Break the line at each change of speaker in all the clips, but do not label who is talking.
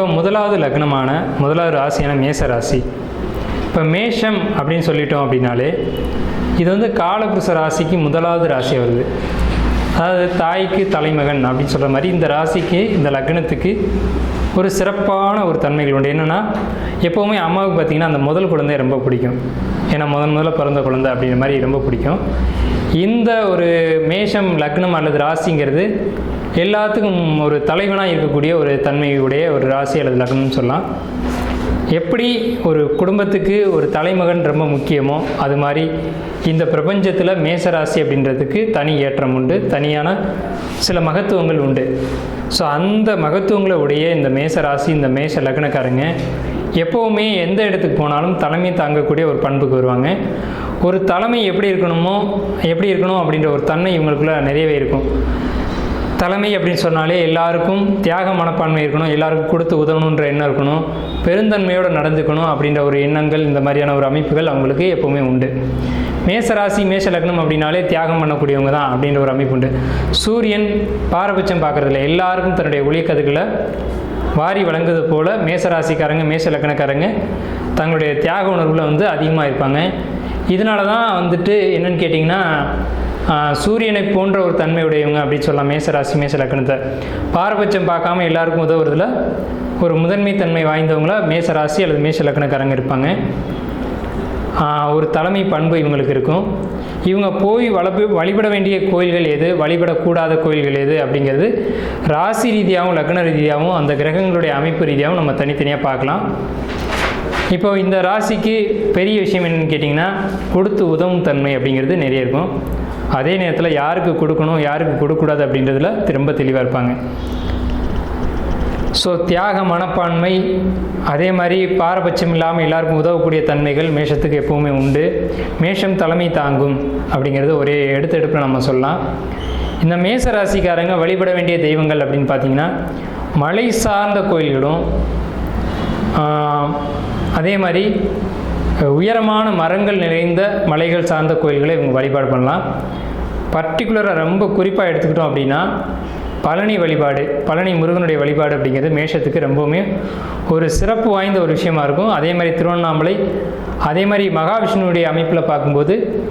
இப்போ முதலாவது லக்னமான முதலாவது ராசியான மேச ராசி இப்போ மேஷம் அப்படின்னு சொல்லிட்டோம் அப்படின்னாலே இது வந்து காலபுருஷ ராசிக்கு முதலாவது ராசி வருது. அதாவது தாய்க்கு தலைமகன் அப்படின்னு சொல்கிற மாதிரி இந்த ராசிக்கு இந்த லக்னத்துக்கு ஒரு சிறப்பான ஒரு தன்மைகள் உண்டு. என்னென்னா எப்போவுமே அம்மாவுக்கு பார்த்திங்கன்னா அந்த முதல் குழந்தை ரொம்ப பிடிக்கும். ஏன்னா முதன் முதல்ல பிறந்த குழந்தை அப்படிங்கிற மாதிரி ரொம்ப பிடிக்கும். இந்த ஒரு மேஷம் லக்னம் அல்லது ராசிங்கிறது எல்லாத்துக்கும் ஒரு தலைவனாக இருக்கக்கூடிய ஒரு தன்மையுடைய ஒரு ராசி அல்லது லக்னம்னு சொல்லலாம். எப்படி ஒரு குடும்பத்துக்கு ஒரு தலைமகன் ரொம்ப முக்கியமோ அது மாதிரி இந்த பிரபஞ்சத்தில் மேசராசி அப்படின்றதுக்கு தனி ஏற்றம் உண்டு. தனியான சில மகத்துவங்கள் உண்டு. ஸோ அந்த மகத்துவங்களை உடைய இந்த மேசராசி இந்த மேச லக்னக்காரங்க எப்போவுமே எந்த இடத்துக்கு போனாலும் தலைமை தாங்கக்கூடிய ஒரு பண்புக்கு வருவாங்க. ஒரு தலைமை எப்படி இருக்கணுமோ எப்படி இருக்கணும் அப்படின்ற ஒரு தன்மை இவங்களுக்குள்ள நிறையவே இருக்கும். தலைமை அப்படின்னு சொன்னாலே எல்லாருக்கும் தியாக மனப்பான்மை இருக்கணும் எல்லாருக்கும் கொடுத்து உதவணுன்ற எண்ணம் இருக்கணும் பெருந்தன்மையோடு நடந்துக்கணும் அப்படின்ற ஒரு எண்ணங்கள் இந்த மாதிரியான ஒரு அமைப்புகள் அவங்களுக்கு எப்போவுமே உண்டு. மேசராசி மேஷ லக்னம் அப்படின்னாலே தியாகம் பண்ணக்கூடியவங்க தான் அப்படின்ற ஒரு அமைப்பு உண்டு. சூரியன் பாரபட்சம் பார்க்குறதில்ல. எல்லாருக்கும் தன்னுடைய ஒளிக்கதுகளை வாரி வழங்குவது போல் மேசராசிக்காரங்க மேச லக்கணக்காரங்க தங்களுடைய தியாக உணர்வில் வந்து அதிகமாக இருப்பாங்க. இதனால தான் வந்துட்டு என்னென்னு கேட்டிங்கன்னா சூரியனை போன்ற ஒரு தன்மையுடையவங்க அப்படின்னு சொல்லலாம் மேசராசி மேச லக்கணத்தை பாரபட்சம் பார்க்காம எல்லாருக்கும் உதவுறதுல ஒரு முதன்மை தன்மை வாய்ந்தவங்களா மேசராசி அல்லது மேச லக்கணக்காரங்க இருப்பாங்க. ஒரு தலைமை பண்பு இவங்களுக்கு இருக்கும். இவங்க போய் வளப்பு வழிபட வேண்டிய கோயில்கள் எது? வழிபடக்கூடாத கோயில்கள் எது? அப்படிங்கிறது ராசி ரீதியாகவும் லக்ன ரீதியாகவும் அந்த கிரகங்களுடைய அமைப்பு ரீதியாகவும் நம்ம தனித்தனியாக பார்க்கலாம். இப்போ இந்த ராசிக்கு பெரிய விஷயம் என்னென்னு கேட்டிங்கன்னா கொடுத்து உதவும் தன்மை அப்படிங்கிறது நிறைய இருக்கும். அதே நேரத்தில் யாருக்கு கொடுக்கணும் யாருக்கு கொடுக்கக்கூடாது அப்படின்றதுல திரும்ப தெளிவாக இருப்பாங்க. ஸோ தியாக மனப்பான்மை அதே மாதிரி பாரபட்சம் இல்லாமல் எல்லாருக்கும் உதவக்கூடிய தன்மைகள் மேஷத்துக்கு எப்பவுமே உண்டு. மேஷம் தலைமை தாங்கும் அப்படிங்கிறது ஒரே எடுத்தெடுப்பில் நம்ம சொல்லலாம். இந்த மேச ராசிக்காரங்க வழிபட வேண்டிய தெய்வங்கள் அப்படின்னு பார்த்தீங்கன்னா மலை சார்ந்த கோயில்களும் அதே மாதிரி உயரமான மரங்கள் நிறைந்த மலைகள் சார்ந்த கோயில்களை இவங்க வழிபாடு பண்ணலாம். பர்டிகுலராக ரொம்ப குறிப்பாக எடுத்துக்கிட்டோம் அப்படின்னா பழனி வழிபாடு பழனி முருகனுடைய வழிபாடு அப்படிங்கிறது மேஷத்துக்கு ரொம்பவுமே ஒரு சிறப்பு வாய்ந்த ஒரு விஷயமா இருக்கும். அதே மாதிரி திருவண்ணாமலை அதே மாதிரி மகாவிஷ்ணுனுடைய அமைப்பில் பார்க்கும்போது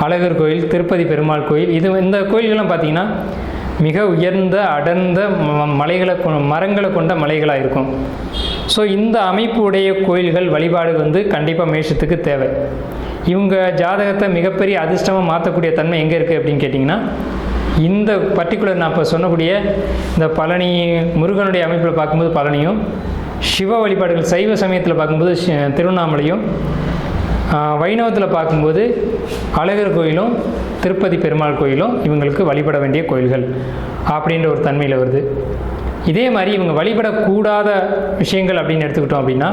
அழகர் கோயில் திருப்பதி பெருமாள் கோயில் இது இந்த கோயில்கள்லாம் பார்த்தீங்கன்னா மிக உயர்ந்த அடர்ந்த ம- மலைகளை கொ- மரங்களை கொண்ட மலைகளாக இருக்கும். ஸோ இந்த அமைப்பு உடைய கோயில்கள் வழிபாடு வந்து கண்டிப்பாக மேஷத்துக்கு தேவை. இவங்க ஜாதகத்தை மிகப்பெரிய அதிர்ஷ்டமாக மாற்றக்கூடிய தன்மை எங்கே இருக்குது அப்படின்னு கேட்டிங்கன்னா இந்த பர்டிகுலர் நான் இப்போ சொன்னக்கூடிய இந்த பழனி முருகனுடைய அமைப்பில் பார்க்கும்போது பழனியும் சிவ வழிபாடுகள் சைவ சமயத்தில் பார்க்கும்போது திருவண்ணாமலையும் வைணவத்தில் பார்க்கும்போது அழகர் கோயிலும் திருப்பதி பெருமாள் கோயிலும் இவங்களுக்கு வழிபட வேண்டிய கோயில்கள் அப்படின்ற ஒரு தன்மையில் வருது. இதே மாதிரி இவங்க வழிபடக்கூடாத விஷயங்கள் அப்படின்னு எடுத்துக்கிட்டோம் அப்படின்னா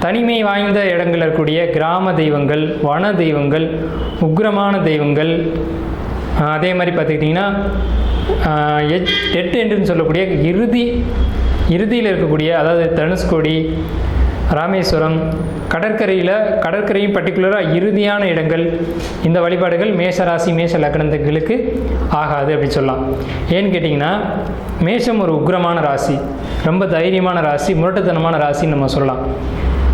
தனிமை வாய்ந்த இடங்களில் இருக்கக்கூடிய கிராம தெய்வங்கள் வன தெய்வங்கள் உக்கிரமான தெய்வங்கள் அதே மாதிரி பார்த்துக்கிட்டிங்கன்னா எட் எண்டுன்னு சொல்லக்கூடிய இறுதி இறுதியில் இருக்கக்கூடிய அதாவது தனுஷ்கோடி ராமேஸ்வரம் கடற்கரையில் கடற்கரையும் பர்டிகுலராக இறுதியான இடங்கள் இந்த வழிபாடுகள் மேஷ ராசி மேஷ லக்னத்துகளுக்கு ஆகாது அப்படின்னு சொல்லலாம். ஏன்னு கேட்டிங்கன்னா மேஷம் ஒரு உக்கிரமான ராசி ரொம்ப தைரியமான ராசி முரட்டுத்தனமான ராசின்னு நம்ம சொல்லலாம்.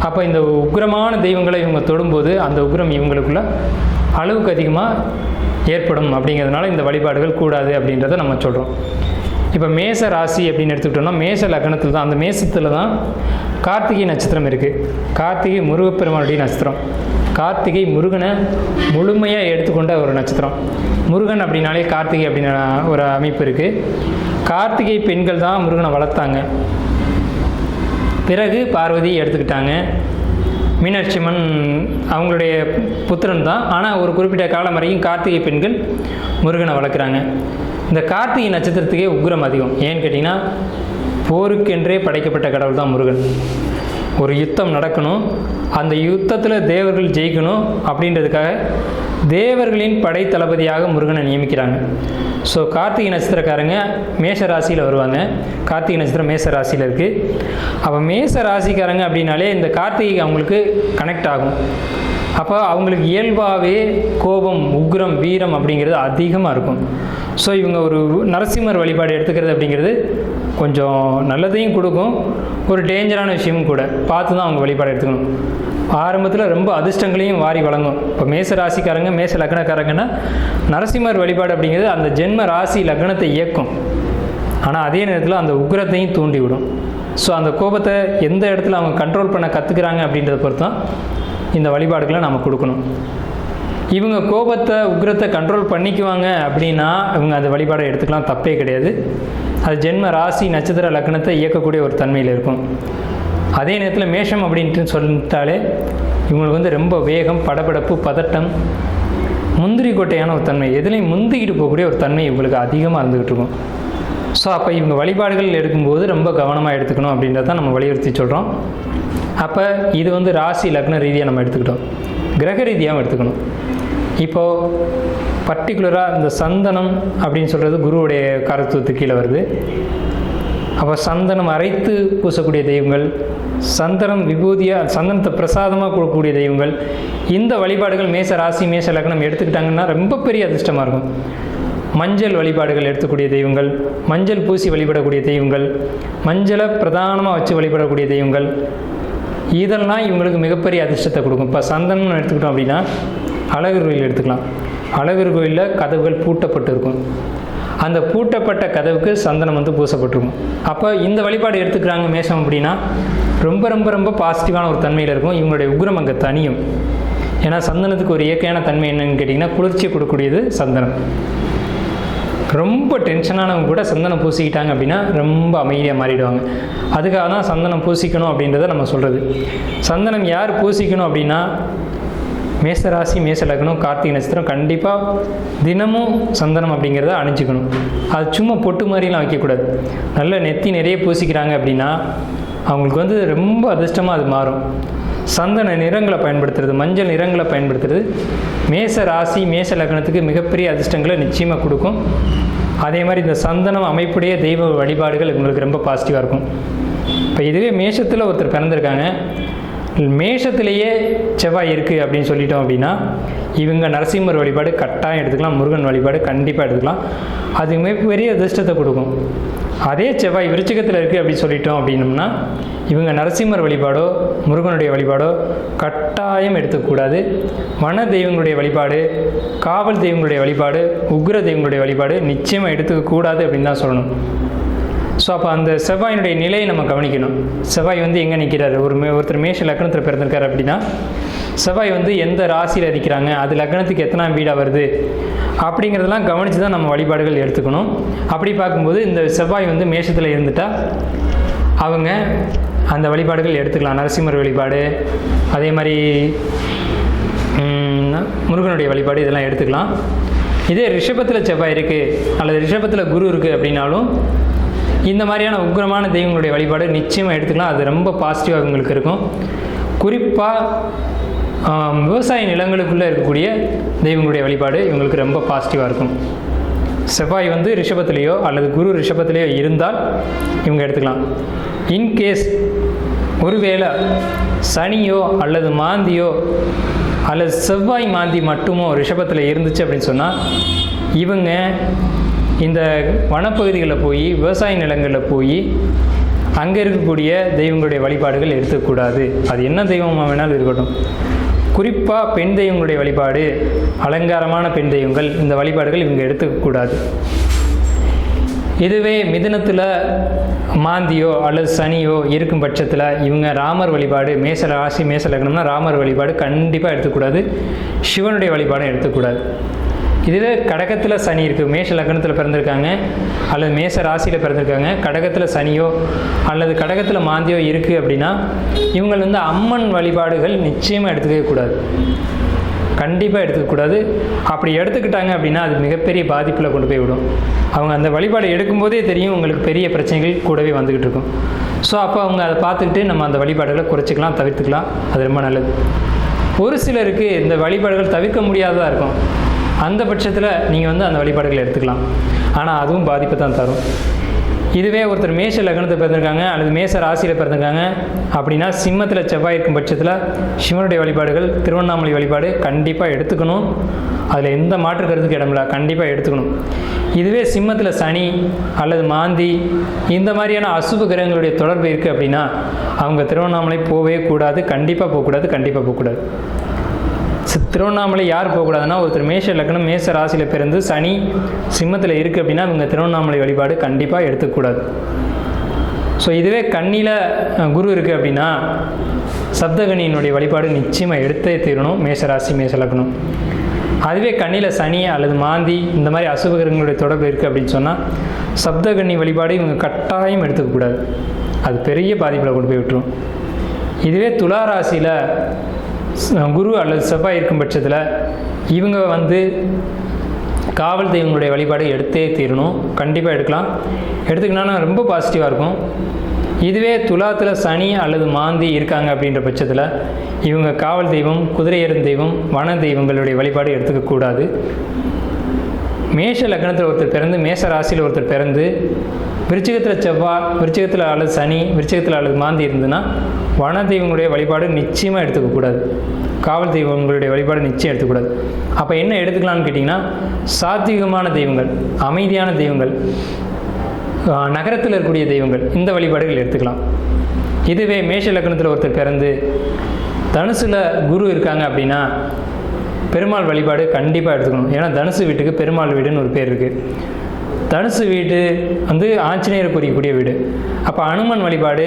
அப்போ இந்த உக்கிரமான தெய்வங்களை இவங்க தொடும்போது அந்த உக்ரம் இவங்களுக்குள்ள அளவுக்கு அதிகமாக ஏற்படும் அப்படிங்கிறதுனால இந்த வழிபாடுகள் கூடாது அப்படின்றத நம்ம சொல்கிறோம் இப்போ மேச ராசி அப்படின்னு எடுத்துக்கிட்டோம்னா மேச லக்னத்தில் தான் அந்த மேசத்தில் தான் கார்த்திகை நட்சத்திரம் இருக்குது கார்த்திகை முருகப்பெருமானுடைய நட்சத்திரம். கார்த்திகை முருகனை முழுமையாக எடுத்துக்கொண்ட ஒரு நட்சத்திரம். முருகன் அப்படின்னாலே கார்த்திகை அப்படின்னு ஒரு அமைப்பு இருக்குது கார்த்திகை பெண்கள் தான் முருகனை வளர்த்தாங்க. பிறகு பார்வதி எடுத்துக்கிட்டாங்க. மீனாட்சி அம்மன் அவங்களுடைய புத்திரன் தான். ஆனால் ஒரு குறிப்பிட்ட காலம் வரைக்கும் கார்த்திகை பெண்கள் முருகனை வளர்க்குறாங்க. இந்த கார்த்திகை நட்சத்திரத்துக்கே உக்ரம் அதிகம். ஏன்னு கேட்டிங்கன்னா போருக்கென்றே படைக்கப்பட்ட கடவுள் தான் முருகன். ஒரு யுத்தம் நடக்கணும் அந்த யுத்தத்தில் தேவர்கள் ஜெயிக்கணும் அப்படின்றதுக்காக தேவர்களின் படை தளபதியாக முருகனை நியமிக்கிறாங்க. ஸோ கார்த்திகை நட்சத்திரக்காரங்க மேஷ ராசியில் வருவாங்க. கார்த்திகை நட்சத்திரம் மேஷ ராசியில் இருக்குது அப்போ மேஷ ராசிக்காரங்க அப்படின்னாலே இந்த கார்த்திகை அவங்களுக்கு கனெக்ட் ஆகும். அப்போ அவங்களுக்கு இயல்பாகவே கோபம் உக்ரம் வீரம் அப்படிங்கிறது அதிகமாக இருக்கும். ஸோ இவங்க ஒரு நரசிம்மர் வழிபாடு எடுத்துக்கிறது அப்படிங்கிறது கொஞ்சம் நல்லதையும் கொடுக்கும் ஒரு டேஞ்சரான விஷயமும் கூட. பார்த்து தான் அவங்க வழிபாடு எடுத்துக்கணும். ஆரம்பத்தில் ரொம்ப அதிர்ஷ்டங்களையும் வாரி வழங்கும். இப்போ மேச ராசிக்காரங்க மேச லக்னக்காரங்கன்னா நரசிம்மர் வழிபாடு அப்படிங்கிறது அந்த ஜென்ம ராசி லக்னத்தை இயக்கும். ஆனால் அதே நேரத்தில் அந்த உக்கிரத்தையும் தூண்டிவிடும். ஸோ அந்த கோபத்தை எந்த இடத்துல அவங்க கண்ட்ரோல் பண்ண கற்றுக்குறாங்க அப்படின்றத பொறுத்து தான் இந்த வழிபாடுகளை நம்ம கொடுக்கணும். இவங்க கோபத்தை உக்ரத்தை கண்ட்ரோல் பண்ணிக்குவாங்க அப்படின்னா இவங்க அந்த வழிபாடை எடுத்துக்கலாம். தப்பே கிடையாது. அது ஜென்ம ராசி நட்சத்திர லக்னத்தை இயக்கக்கூடிய ஒரு தன்மையில் இருக்கும். அதே நேரத்தில் மேஷம் அப்படின்ட்டு சொல்லிட்டாலே இவங்களுக்கு வந்து ரொம்ப வேகம் படபடப்பு பதட்டம் முந்திரி கொட்டையான ஒரு தன்மை. எதுலேயும் முந்திக்கிட்டு போகக்கூடிய ஒரு தன்மை இவங்களுக்கு அதிகமாக இருந்துக்கிட்டு இருக்கும். ஸோ அப்போ இவங்க வழிபாடுகள் எடுக்கும்போது ரொம்ப கவனமாக எடுத்துக்கணும் அப்படின்றத நம்ம வலியுறுத்தி சொல்கிறோம் அப்போ இது வந்து ராசி லக்ன ரீதியாக நம்ம எடுத்துக்கிட்டோம். கிரக ரீதியாகவும் எடுத்துக்கணும். இப்போது பர்டிகுலராக இந்த சந்தனம் அப்படின்னு சொல்கிறது குருவுடைய காரத்துவத்துக்கு கீழே வருது. அப்போ சந்தனம் அரைத்து பூசக்கூடிய தெய்வங்கள் சந்தனம் விபூதியாக சந்தனத்தை பிரசாதமாக கொடுக்கக்கூடிய தெய்வங்கள் இந்த வழிபாடுகள் மேச ராசி மேச லக்னம் எடுத்துக்கிட்டாங்கன்னா ரொம்ப பெரிய அதிர்ஷ்டமாக இருக்கும். மஞ்சள் வழிபாடுகள் எடுத்துக்கூடிய தெய்வங்கள் மஞ்சள் பூசி வழிபடக்கூடிய தெய்வங்கள் மஞ்சளை பிரதானமாக வச்சு வழிபடக்கூடிய தெய்வங்கள் இதெல்லாம் இவங்களுக்கு மிகப்பெரிய அதிர்ஷ்டத்தை கொடுக்கும். இப்போ சந்தனம்னு எடுத்துக்கிட்டோம் அப்படின்னா அழகர் கோயில் எடுத்துக்கலாம். அழகர் கோயிலில் கதவுகள் பூட்டப்பட்டு இருக்கும் அந்த பூட்டப்பட்ட கதவுக்கு சந்தனம் வந்து பூசப்பட்டிருக்கும். அப்போ இந்த வழிபாடு எடுத்துக்கிறாங்க மேஷம் அப்படின்னா ரொம்ப ரொம்ப ரொம்ப பாசிட்டிவான ஒரு தன்மையில் இருக்கும். இவங்களுடைய உக்ரம் அங்கே தனியும். ஏன்னா சந்தனத்துக்கு ஒரு இயற்கையான தன்மை என்னன்னு கேட்டிங்கன்னா குளிர்ச்சி கொடுக்கக்கூடியது சந்தனம். ரொம்ப டென்ஷனானவங்க கூட சந்தனம் பூசிக்கிட்டாங்க அப்படின்னா ரொம்ப அமைதியாக மாறிடுவாங்க. அதுக்காக தான் சந்தனம் பூசிக்கணும் அப்படின்றத நம்ம சொல்கிறது சந்தனம் யார் பூசிக்கணும் அப்படின்னா மேச ராசி மேச கார்த்திகை நட்சத்திரம் கண்டிப்பாக தினமும் சந்தனம் அப்படிங்கிறத அணிஞ்சிக்கணும். அது சும்மா பொட்டு மாதிரிலாம் வைக்கக்கூடாது. நல்ல நெத்தி நிறைய பூசிக்கிறாங்க அப்படின்னா அவங்களுக்கு வந்து ரொம்ப அதிர்ஷ்டமாக அது மாறும். சந்தன நிறங்களை பயன்படுத்துறது மஞ்சள் நிறங்களை பயன்படுத்துறது மேச ராசி மேச லக்னத்துக்கு மிகப்பெரிய அதிர்ஷ்டங்களை நிச்சயமாக கொடுக்கும். அதே மாதிரி இந்த சந்தனம் அமைப்புடைய தெய்வ வழிபாடுகள் உங்களுக்கு ரொம்ப பாசிட்டிவாக இருக்கும். இப்போ இதுவே மேஷத்தில் ஒருத்தர் பிறந்திருக்காங்க. மேஷத்திலேயே செவ்வாய் இருக்குது அப்படின்னு சொல்லிட்டோம் அப்படின்னா இவங்க நரசிம்மர் வழிபாடு கட்டாயம் எடுத்துக்கலாம் முருகன் வழிபாடு கண்டிப்பாக எடுத்துக்கலாம். அது மிகப்பெரிய அதிர்ஷ்டத்தை கொடுக்கும். அதே செவ்வாய் விருச்சிகத்தில் இருக்குது அப்படின்னு சொல்லிட்டோம் அப்படின்னம்னா இவங்க நரசிம்மர் வழிபாடோ முருகனுடைய வழிபாடோ கட்டாயம் எடுத்துக்கூடாது. வன தெய்வங்களுடைய வழிபாடு காவல் தெய்வங்களுடைய வழிபாடு உக்ர தெய்வங்களுடைய வழிபாடு நிச்சயமாக எடுத்துக்கக்கூடாது அப்படின்னு தான் சொல்லணும். ஸோ அப்போ அந்த செவ்வாயினுடைய நிலையை நம்ம கவனிக்கணும். செவ்வாய் வந்து எங்கே நிற்கிறாரு ஒரு மே ஒருத்தர் மேஷ லக்னத்தில் பிறந்திருக்காரு அப்படின்னா செவ்வாய் வந்து எந்த ராசியில் இருக்கிறாங்க அது லக்னத்துக்கு எத்தனாம் வீடாக வருது? அப்படிங்கிறதெல்லாம் கவனித்து தான் நம்ம வழிபாடுகள் எடுத்துக்கணும். அப்படி பார்க்கும்போது இந்த செவ்வாய் வந்து மேஷத்தில் இருந்துட்டால் அவங்க அந்த வழிபாடுகள் எடுத்துக்கலாம். நரசிம்மர் வழிபாடு அதே மாதிரி முருகனுடைய வழிபாடு இதெல்லாம் எடுத்துக்கலாம். இதே ரிஷபத்தில் செவ்வாய் இருக்குது அல்லது ரிஷபத்தில் குரு இருக்குது அப்படின்னாலும் இந்த மாதிரியான உக்கிரமான தெய்வங்களுடைய வழிபாடு நிச்சயமாக எடுத்துக்கலாம். அது ரொம்ப பாசிட்டிவாக உங்களுக்கு இருக்கும். குறிப்பாக விவசாய நிலங்களுக்குள்ளே இருக்கக்கூடிய தெய்வங்களுடைய வழிபாடு இவங்களுக்கு ரொம்ப பாசிட்டிவாக இருக்கும். செவ்வாய் வந்து ரிஷபத்திலேயோ அல்லது குரு ரிஷபத்திலேயோ இருந்தால் இவங்க எடுத்துக்கலாம். இன்கேஸ் ஒருவேளை சனியோ அல்லது மாந்தியோ அல்லது செவ்வாய் மாந்தி மட்டுமோ ரிஷபத்தில் இருந்துச்சு அப்படின்னு சொன்னால் இவங்க இந்த வனப்பகுதிகளில் போய் விவசாய நிலங்களில் போய் அங்கே இருக்கக்கூடிய தெய்வங்களுடைய வழிபாடுகள் எடுத்துக்கூடாது அது என்ன தெய்வமாக வேணாலும் இருக்கட்டும். குறிப்பாக பெண் தெய்வங்களுடைய வழிபாடு அலங்காரமான பெண் தெய்வங்கள் இந்த வழிபாடுகள் இவங்க எடுத்துக்கக்கூடாது இதுவே மிதுனத்தில் மாந்தியோ அல்லது சனியோ இருக்கும் பட்சத்தில் இவங்க ராமர் வழிபாடு மேச ராசி மேச லக்னம்னா ராமர் வழிபாடு கண்டிப்பாக எடுத்துக்கூடாது சிவனுடைய வழிபாடும் எடுத்துக்கூடாது இதுவே கடகத்தில் சனி இருக்குது மேஷ லக்னத்தில் பிறந்திருக்காங்க. அல்லது மேஷ ராசியில் பிறந்திருக்காங்க. கடகத்தில் சனியோ அல்லது கடகத்தில் மாந்தியோ இருக்குது அப்படின்னா இவங்கள் வந்து அம்மன் வழிபாடுகள் நிச்சயமாக எடுத்துக்கவே கூடாது. கண்டிப்பாக எடுத்துக்கக்கூடாது அப்படி எடுத்துக்கிட்டாங்க அப்படின்னா அது மிகப்பெரிய பாதிப்பில் கொண்டு போய் விடும். அவங்க அந்த வழிபாடு எடுக்கும்போதே தெரியும் உங்களுக்கு பெரிய பிரச்சனைகள் கூடவே வந்துக்கிட்டு இருக்கும். ஸோ அப்போ அவங்க அதை பார்த்துக்கிட்டு நம்ம அந்த வழிபாடுகளை குறைச்சிக்கலாம் தவிர்த்துக்கலாம். அது ரொம்ப நல்லது. ஒரு சிலருக்கு இந்த வழிபாடுகள் தவிர்க்க முடியாததாக இருக்கும். அந்த பட்சத்தில் நீங்கள் வந்து அந்த வழிபாடுகளை எடுத்துக்கலாம். ஆனால் அதுவும் பாதிப்பு தான் தரும். இதுவே ஒருத்தர் மேஷ லக்னத்தை பிறந்திருக்காங்க அல்லது மேச ராசியில் பிறந்திருக்காங்க அப்படின்னா சிம்மத்தில் செவ்வாய் இருக்கும் பட்சத்தில் சிவனுடைய வழிபாடுகள் திருவண்ணாமலை வழிபாடு கண்டிப்பாக எடுத்துக்கணும். அதில் எந்த மாற்று கருத்துக்கு இடமில்ல கண்டிப்பாக எடுத்துக்கணும். இதுவே சிம்மத்தில் சனி அல்லது மாந்தி இந்த மாதிரியான அசுப கிரகங்களுடைய தொடர்பு இருக்குது அப்படின்னா அவங்க திருவண்ணாமலை போகவே கூடாது கண்டிப்பாக போகக்கூடாது கண்டிப்பாக போகக்கூடாது. திருவண்ணாமலை யார் போகக்கூடாதுன்னா ஒருத்தர் மேஷ லக்னம் மேஷ ராசியில் பிறந்து சனி சிம்மத்தில் இருக்குது அப்படின்னா இவங்க திருவண்ணாமலை வழிபாடு கண்டிப்பாக எடுத்துக்கூடாது. ஸோ இதுவே கண்ணியில் குரு இருக்குது அப்படின்னா சப்தகணியினுடைய வழிபாடு நிச்சயமாக எடுத்தே தீரணும் மேஷராசி மேஷ லக்னம். அதுவே கண்ணியில் சனி அல்லது மாந்தி இந்த மாதிரி அசுபகிரகங்களுடைய தொடர்பு இருக்குது அப்படின்னு சொன்னால் சப்தகண்ணி வழிபாடு இவங்க கட்டாயம் எடுத்துக்கக்கூடாது. அது பெரிய பாதிப்பில் கொண்டு போய் விட்டுரும். இதுவே துலா ராசியில் குரு அல்லது செவ்வாய் இருக்கும் பட்சத்தில் இவங்க வந்து காவல் தெய்வங்களுடைய வழிபாடு எடுத்தே தீரணும். கண்டிப்பாக எடுக்கலாம். எடுத்துக்கினா ரொம்ப பாசிட்டிவாக இருக்கும். இதுவே துலாத்தில் சனி அல்லது மாந்தி இருக்காங்க அப்படின்ற பட்சத்தில் இவங்க காவல் தெய்வம் குதிரையரும் தெய்வம் வன தெய்வங்களுடைய வழிபாடு எடுத்துக்கக்கூடாது. மேஷ லக்னத்தில் ஒருத்தர் பிறந்து மேஷ ராசியில் ஒருத்தர் பிறந்து விருச்சிகத்தில் செவ்வாய் விருச்சிகத்தில் அல்லது சனி விருச்சிகத்தில் அல்லது மாந்தி இருந்ததுன்னா வன தெய்வங்களுடைய வழிபாடு நிச்சயமாக எடுத்துக்கக்கூடாது காவல் தெய்வங்களுடைய வழிபாடு நிச்சயம் எடுத்துக்கூடாது அப்போ என்ன எடுத்துக்கலாம்னு கேட்டிங்கன்னா சாத்விகமான தெய்வங்கள் அமைதியான தெய்வங்கள் நகரத்தில் இருக்கக்கூடிய தெய்வங்கள் இந்த வழிபாடுகள் எடுத்துக்கலாம். இதுவே மேஷ லக்னத்தில் ஒருத்தர் பிறந்து தனுசில் குரு இருக்காங்க அப்படின்னா பெருமாள் வழிபாடு கண்டிப்பாக எடுத்துக்கணும். ஏன்னா தனுசு வீட்டுக்கு பெருமாள் வீடுன்னு ஒரு பேர் இருக்குது தனுசு வீடு வந்து ஆஞ்சநேயர் குறிக்கக்கூடிய வீடு. அப்போ அனுமன் வழிபாடு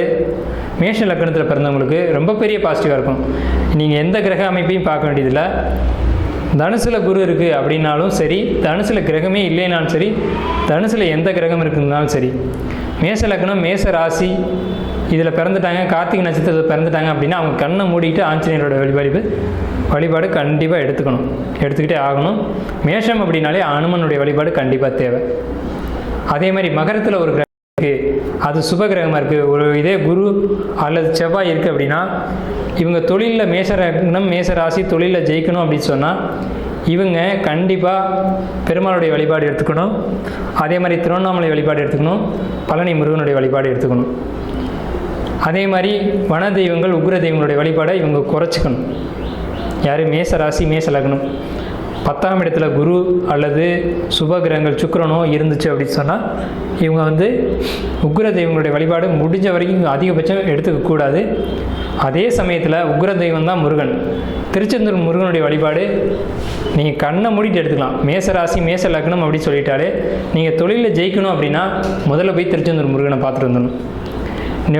மேஷ லக்னத்தில் பிறந்தவங்களுக்கு ரொம்ப பெரிய பாசிட்டிவாக இருக்கும். நீங்கள் எந்த கிரக அமைப்பையும் பார்க்க வேண்டியதில்லை. தனுசில் குரு இருக்குது அப்படின்னாலும் சரி தனுசில் கிரகமே இல்லைனாலும் சரி தனுசில் எந்த கிரகம் இருக்குதுனாலும் சரி மேஷ லக்னம் மேச ராசி இதில் பிறந்துட்டாங்க கார்த்திகை நட்சத்திரத்தில் பிறந்துட்டாங்க அப்படின்னா அவங்க கண்ணை மூடிட்டு ஆஞ்சநேயரோட வழிபாடு வழிபாடு கண்டிப்பாக எடுத்துக்கணும். எடுத்துக்கிட்டே ஆகணும். மேஷம் அப்படின்னாலே அனுமனுடைய வழிபாடு கண்டிப்பாக தேவை. அதே மாதிரி மகரத்தில் ஒரு கிரகம் இருக்குது அது சுப கிரகமாக இருக்குது ஒரு இதே குரு அல்லது செவ்வாய் இருக்குது அப்படின்னா இவங்க தொழிலில் மேச மேசராசி மேச ராசி தொழிலில் ஜெயிக்கணும் அப்படின்னு சொன்னால் இவங்க கண்டிப்பாக பெருமாளுடைய வழிபாடு எடுத்துக்கணும். அதே மாதிரி திருவண்ணாமலை வழிபாடு எடுத்துக்கணும். பழனி முருகனுடைய வழிபாடு எடுத்துக்கணும். அதே மாதிரி வன தெய்வங்கள் உக்ர தெய்வங்களுடைய வழிபாடை இவங்க குறைச்சிக்கணும். யார்? மேச ராசி மேச லக்னம் பத்தாம் இடத்துல குரு அல்லது சுப கிரகங்கள் சுக்கிரனோ இருந்துச்சு அப்படின்னு சொன்னால் இவங்க வந்து உக்ர தெய்வங்களுடைய வழிபாடு முடிஞ்ச வரைக்கும் அதிகபட்சம் எடுத்துக்கக்கூடாது அதே சமயத்தில் உக்ர தெய்வம் தான் முருகன். திருச்செந்தூர் முருகனுடைய வழிபாடு நீங்கள் கண்ணை மூடிட்டு எடுத்துக்கலாம். மேச ராசி மேச லக்னம் அப்படின்னு சொல்லிட்டாலே நீங்கள் தொழிலில் ஜெயிக்கணும் அப்படின்னா முதல்ல போய் திருச்செந்தூர் முருகனை பார்த்துட்டு வந்துடணும்.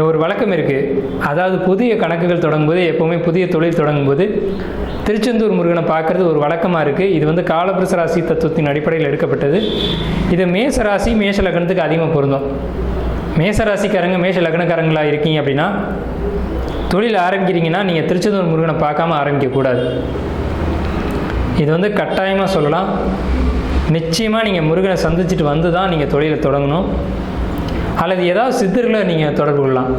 ஒரு வழக்கம் இருக்குது அதாவது புதிய கணக்குகள் தொடங்கும்போது எப்போவுமே புதிய தொழில் தொடங்கும்போது திருச்செந்தூர் முருகனை பார்க்குறது ஒரு வழக்கமாக இருக்குது இது வந்து காலபுருஷ ராசி தத்துவத்தின் அடிப்படையில் எடுக்கப்பட்டது. இது மேச ராசி மேஷ லக்னத்துக்கு அதிகமாக பொருந்தும். மேச ராசிக்காரங்க மேஷ லக்னக்காரங்களாக இருக்கீங்க அப்படின்னா தொழில் ஆரம்பிக்கிறீங்கன்னா நீங்கள் திருச்செந்தூர் முருகனை பார்க்காம ஆரம்பிக்கக்கூடாது இது வந்து கட்டாயமாக சொல்லலாம். நிச்சயமாக நீங்கள் முருகனை சந்திச்சுட்டு வந்து தான் நீங்கள் தொழிலை தொடங்கணும். அல்லது ஏதாவது சித்தர்களை நீங்கள் தொடர்பு கொள்ளலாம்.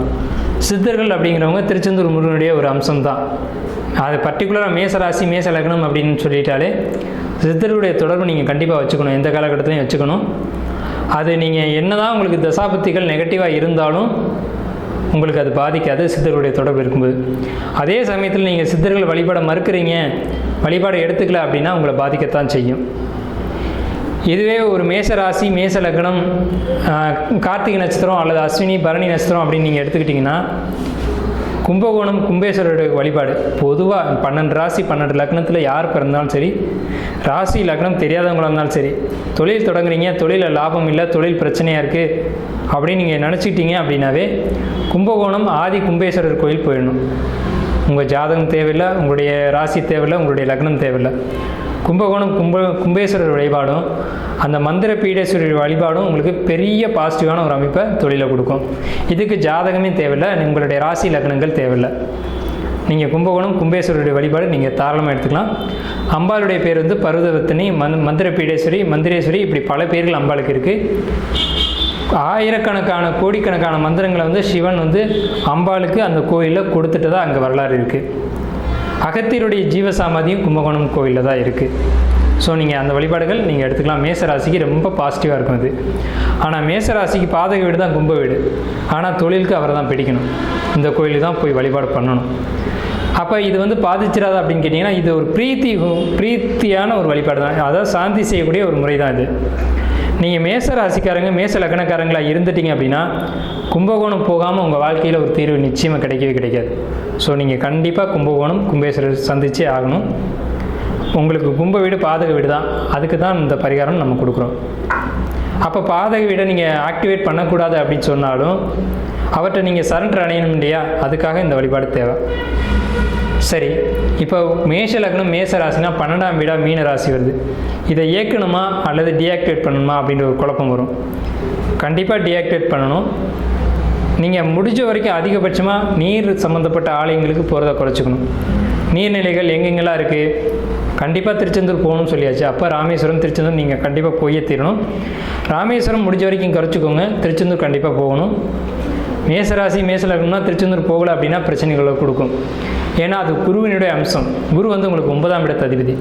சித்தர்கள் அப்படிங்கிறவங்க திருச்செந்தூர் முருகனுடைய ஒரு அம்சம்தான். அது பர்டிகுலராக மேசராசி மேச லக்னம் அப்படின்னு சொல்லிட்டாலே சித்தர்களுடைய தொடர்பு நீங்கள் கண்டிப்பாக வச்சுக்கணும். எந்த காலகட்டத்திலையும் வச்சுக்கணும். அது நீங்கள் என்னதான் உங்களுக்கு தசாபத்திகள் நெகட்டிவாக இருந்தாலும் உங்களுக்கு அது பாதிக்காது. சித்தர்களுடைய தொடர்பு இருக்கும்போது. அதே சமயத்தில் நீங்கள் சித்தர்கள் வழிபாட மறுக்கிறீங்க வழிபாடு எடுத்துக்கல அப்படின்னா உங்களை பாதிக்கத்தான் செய்யும். இதுவே ஒரு மேச ராசி மேச லக்னம் கார்த்திகை நட்சத்திரம் அல்லது அஸ்வினி பரணி நட்சத்திரம் அப்படின்னு நீங்கள் எடுத்துக்கிட்டிங்கன்னா கும்பகோணம் கும்பேஸ்வரருடைய வழிபாடு. பொதுவாக பன்னெண்டு ராசி பன்னெண்டு லக்னத்தில் யார் பிறந்தாலும் சரி ராசி லக்னம் தெரியாதவங்களா இருந்தாலும் சரி தொழில் தொடங்குறீங்க தொழிலில் லாபம் இல்லை தொழில் பிரச்சனையாக இருக்குது அப்படின்னு நீங்கள் நினச்சிக்கிட்டீங்க அப்படின்னாவே கும்பகோணம் ஆதி கும்பேஸ்வரர் கோயில் போயிடணும். உங்கள் ஜாதகம் தேவையில்லை உங்களுடைய ராசி தேவையில்லை உங்களுடைய லக்னம் தேவையில்லை. கும்பகோணம் கும்ப கும்பேஸ்வரர் வழிபாடும் அந்த மந்திர பீடேஸ்வரர் வழிபாடும் உங்களுக்கு பெரிய பாசிட்டிவான ஒரு அமைப்பை தொழிலை கொடுக்கும். இதுக்கு ஜாதகமே தேவையில்லை உங்களுடைய ராசி லக்னங்கள் தேவையில்லை. நீங்கள் கும்பகோணம் கும்பேஸ்வரருடைய வழிபாடு நீங்கள் தாராளமாக எடுத்துக்கலாம். அம்பாளுடைய பேர் வந்து பருவதவத்தினி மந் மந்திர பீடேஸ்வரி மந்திரேஸ்வரி இப்படி பல பேர்கள் அம்பாளுக்கு இருக்குது ஆயிரக்கணக்கான கோடிக்கணக்கான மந்திரங்களை வந்து சிவன் வந்து அம்பாளுக்கு அந்த கோயிலில் கொடுத்துட்டு தான் அங்கே வரலாறு இருக்குது அகத்தியருடைய ஜீவசாமதியும் கும்பகோணம் கோயிலில் தான் இருக்குது ஸோ நீங்கள் அந்த வழிபாடுகள் நீங்கள் எடுத்துக்கலாம். மேசராசிக்கு ரொம்ப பாசிட்டிவாக இருக்கும் அது ஆனால் மேசராசிக்கு பாதக வீடு தான் கும்ப வீடு. ஆனால் தொழிலுக்கு அவரை தான் பிடிக்கணும். இந்த கோயிலுக்கு தான் போய் வழிபாடு பண்ணணும். அப்போ இது வந்து பாதிச்சிடாதா அப்படின்னு கேட்டிங்கன்னா இது ஒரு பிரீத்தி பிரீத்தியான ஒரு வழிபாடு தான். அதாவது சாந்தி செய்யக்கூடிய ஒரு முறை தான் இது. நீங்கள் மேச ராசிக்காரங்க மேச லக்னக்காரங்களாக இருந்துட்டீங்க அப்படின்னா கும்பகோணம் போகாமல் உங்கள் வாழ்க்கையில் ஒரு தீர்வு நிச்சயமாக கிடைக்கவே கிடைக்காது. ஸோ நீங்கள் கண்டிப்பாக கும்பகோணம் கும்பேஸ்வரர் சந்திச்சே ஆகணும். உங்களுக்கு கும்ப வீடு பாதக வீடு தான். அதுக்கு தான் இந்த பரிகாரம் நம்ம கொடுக்குறோம். அப்போ பாதக வீடை நீங்கள் ஆக்டிவேட் பண்ணக்கூடாது அப்படின்னு சொன்னாலும் அவற்றை நீங்கள் சரண்டர் அணையணும் இல்லையா? அதுக்காக இந்த வழிபாடு தேவை. சரி இப்போ மேஷ லக்னம் மேச ராசினா பன்னெண்டாம் வீடாக மீன ராசி வருது. இதை இயக்கணுமா அல்லது டீஆக்டிவேட் பண்ணணுமா அப்படின்ற ஒரு குழப்பம் வரும். கண்டிப்பாக டீஆக்டிவேட் பண்ணணும். நீங்கள் முடிஞ்ச வரைக்கும் அதிகபட்சமாக நீர் சம்மந்தப்பட்ட ஆலயங்களுக்கு போகிறத குறைச்சிக்கணும். நீர்நிலைகள் எங்கெங்கெல்லாம் இருக்குது கண்டிப்பாக திருச்செந்தூர் போகணும்னு சொல்லியாச்சு. அப்போ ராமேஸ்வரம் திருச்செந்தூர் நீங்கள் கண்டிப்பாக போயே தீரணும். ராமேஸ்வரம் முடிஞ்ச வரைக்கும் குறைச்சிக்கோங்க. திருச்செந்தூர் கண்டிப்பாக போகணும். மேசராசி மேசலக்னம்னா திருச்செந்தூர் போகலை அப்படின்னா பிரச்சனைகளை கொடுக்கும். ஏன்னா அது குருவினுடைய அம்சம். குரு வந்து உங்களுக்கு ஒன்பதாம் இடத்து அதிபதி.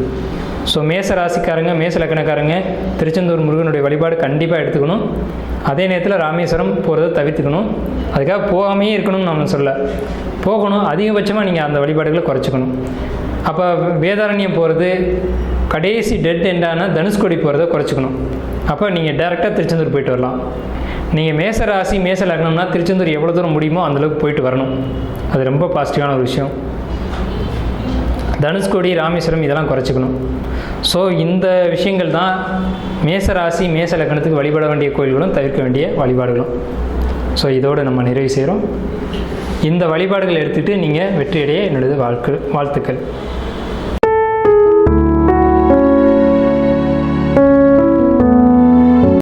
ஸோ மேச ராசிக்காரங்க மேச லக்கணக்காரங்க திருச்செந்தூர் முருகனுடைய வழிபாடு கண்டிப்பாக எடுத்துக்கணும். அதே நேரத்தில் ராமேஸ்வரம் போகிறத தவிர்த்துக்கணும். அதுக்காக போகாமையே இருக்கணும்னு நம்ம சொல்ல போகணும் அதிகபட்சமாக நீங்கள் அந்த வழிபாடுகளை குறைச்சிக்கணும். அப்போ வேதாரண்யம் போகிறது கடைசி டெட் எண்டான தனுஷ்கோடி போகிறத குறைச்சிக்கணும். அப்போ நீங்கள் டேரெக்டாக திருச்செந்தூர் போயிட்டு வரலாம். நீங்கள் மேச ராசி மேச லக்னம்னா திருச்செந்தூர் எவ்வளோ தூரம் முடியுமோ அந்தளவுக்கு போயிட்டு வரணும். அது ரொம்ப பாசிட்டிவான ஒரு விஷயம். தனுஷ்கோடி ராமேஸ்வரம் இதெல்லாம் குறைச்சிக்கணும். ஸோ இந்த விஷயங்கள் தான் மேச ராசி மேச லக்னத்துக்கு வழிபட வேண்டிய கோயில்களும் தவிர்க்க வேண்டிய வழிபாடுகளும். ஸோ இதோடு நம்ம நிறைவு செய்கிறோம். இந்த வழிபாடுகளை எடுத்துகிட்டு நீங்கள் வெற்றியடைய என்னுடைய வாழ்க்கு வாழ்த்துக்கள்.